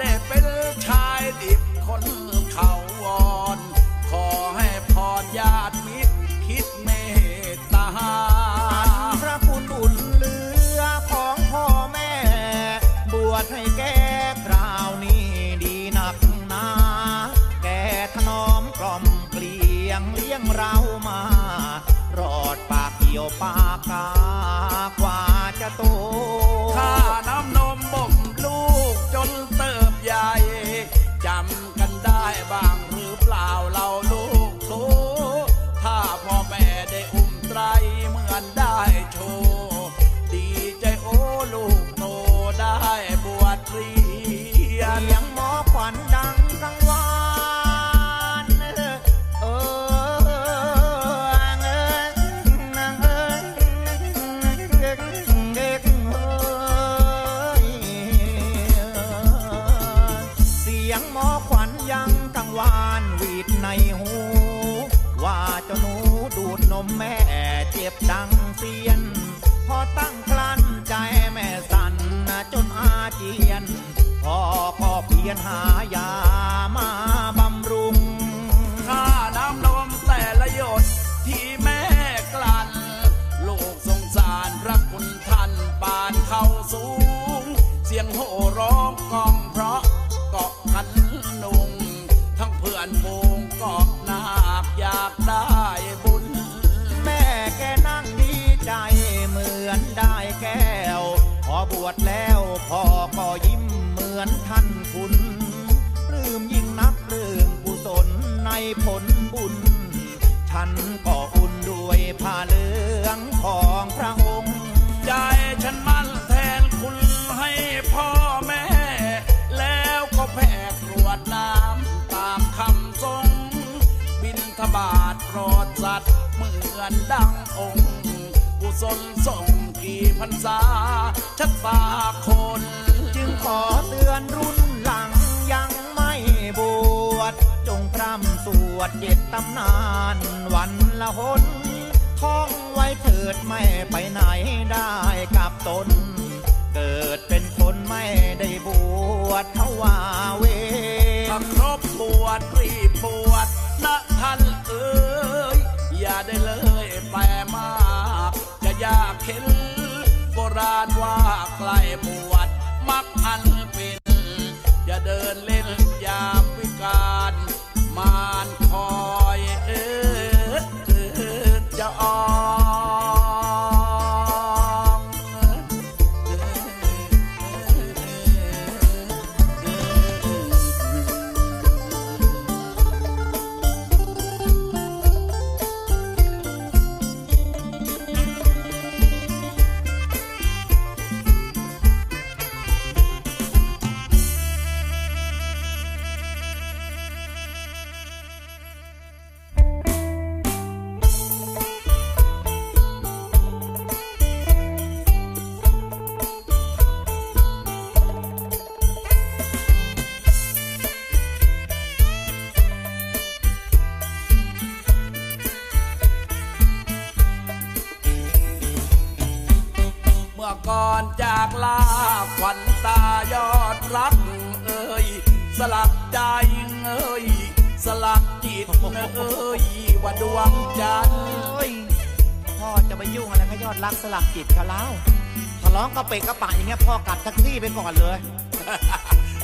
ได้เป็นชายดิบคนเขาวอน ขอให้พรญาติมิตรคิดเมตตา พระคุณอุ่นเหลือของพ่อแม่ บวชให้แก่คราวนี้ดีหนักหนาแกถนอมกล่อมเกลียงเลี้ยงเรามา รอดปากเกี่ยวปากกา ดนมแม่เจ็บดังเสียน พอตั้งคลันใจแม่สั่นจนอาเจียนพ่อก็เพียนหายามาบำรุง ค่าน้ำนมแต่ละหยดที่แม่กลั่น ลูกสงสารพระคุณท่านปานเข้าสูง เสียงโห่ร้องกองเพราะเกาะขันนุง ทั้งเพื่อนมูงเกาะนาคอยากได้ บวชแล้วพ่อก็ยิ้มเหมือนท่านคุณปลื้มยิ่งนับเรื่องกุศลในผลบุญ ฉันก็อุ่นด้วยผ้าเหลืองของพระองค์ใจฉันมั่นแทนคุณให้พ่อแม่ แล้วก็แผ่กรวดน้ำตามคำทรง บินทบาทโปรดสัตว์เหมือนดังองค์กุศลส่ง กี่พรรษา ชักปาคน จึงขอเตือนรุ่นหลังยังไม่บวช จงพร่ำสวดเจ็ดตำนานวันละหนท่องไว้เถิดไม่ไปไหนได้กับตน ราณว่าใกล้บวชมักอันเป็นอย่าเดินเล่นยามวิการมานคอ ก่อนจากลาขวัญตายอดรักเอ้ยสลักใจเอ้ยสลักจิตเอ้ยว่าดวงจันทร์โอ้ยพ่อจะไปยุ่งอะไรก็ยอดรักสลักจิตเขาแล้วทะเลาะกระเปะกระปะอย่างเงี้ยพ่อกลับแท็กซี่ไปก่อนเลย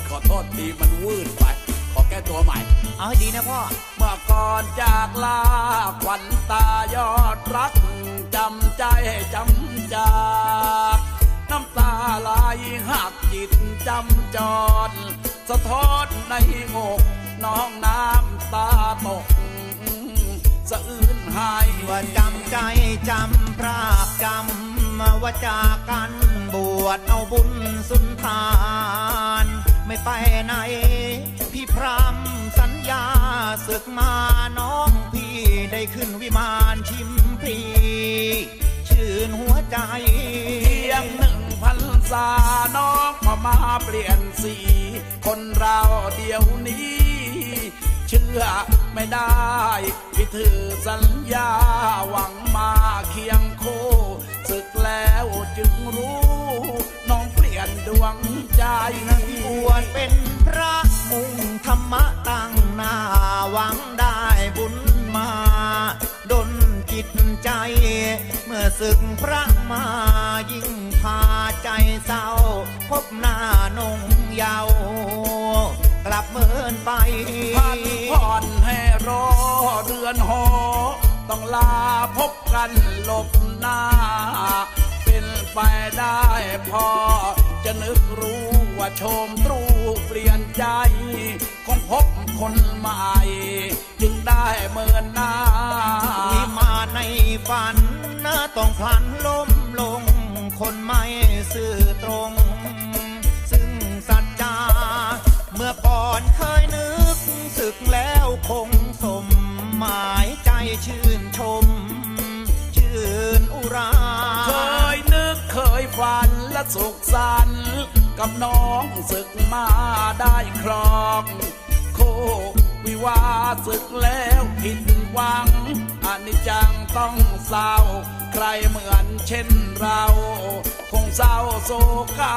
ขอโทษทีมันวืดไป ขอแก้ตัวใหม่ เอาให้ดีนะพ่อ เมื่อก่อนจากลาขวัญตายอดรักจำใจจำจาก น้ำตาไหลหักจิตจำจอด สะท้อนในอกน้องน้ำตาตกสะอื้นหายว่าจำใจจำพรากจำว่าจากกันบวชเอาบุญสุนทาน ไม่ไปไหน พี่พรำสัญญาศึกมาน้องพี่ได้ขึ้นวิมานชิมพรีชื่นหัวใจเพียงหนึ่ง ษาน้องพอมาเปลี่ยนสี คนเราเดียวนี้ เชื่อไม่ได้พี่ถือสัญญาหวังมาเคียงคู่ศึกแล้วจึงรู้ น้องเปลี่ยนดวงใจบวชเป็นพระมุ่งธรรมะตั้งหน้าหวังได้บุญมาดน จิตใจ เมื่อศึกพระมายิ่งพาใจเศร้า พบหน้านงเยาว์กลับเมินไปพันผ่อนให้รอเรือนหอ ต้องลาพบกันหลบหน้า เป็นไปได้พอ จะนึกรู้ว่าโชมตรูเปลี่ยนใจ คงพบคนใหม่ จึงได้เมินหน้า นะต้องพลันล้มลง คนไม่ซื่อตรง ซึ่งสัจจา เมื่อก่อนเคยนึกศึกแล้วคงสมหมายใจชื่นชม ชื่นอุรา เคยนึกเคยฝันและสุขสันต์กับน้องศึกมาได้ครองโค ว่าศึกแล้วผิดหวังอันิจจังต้องเศร้า ใครเหมือนเช่นเรา คงเศร้าโศกา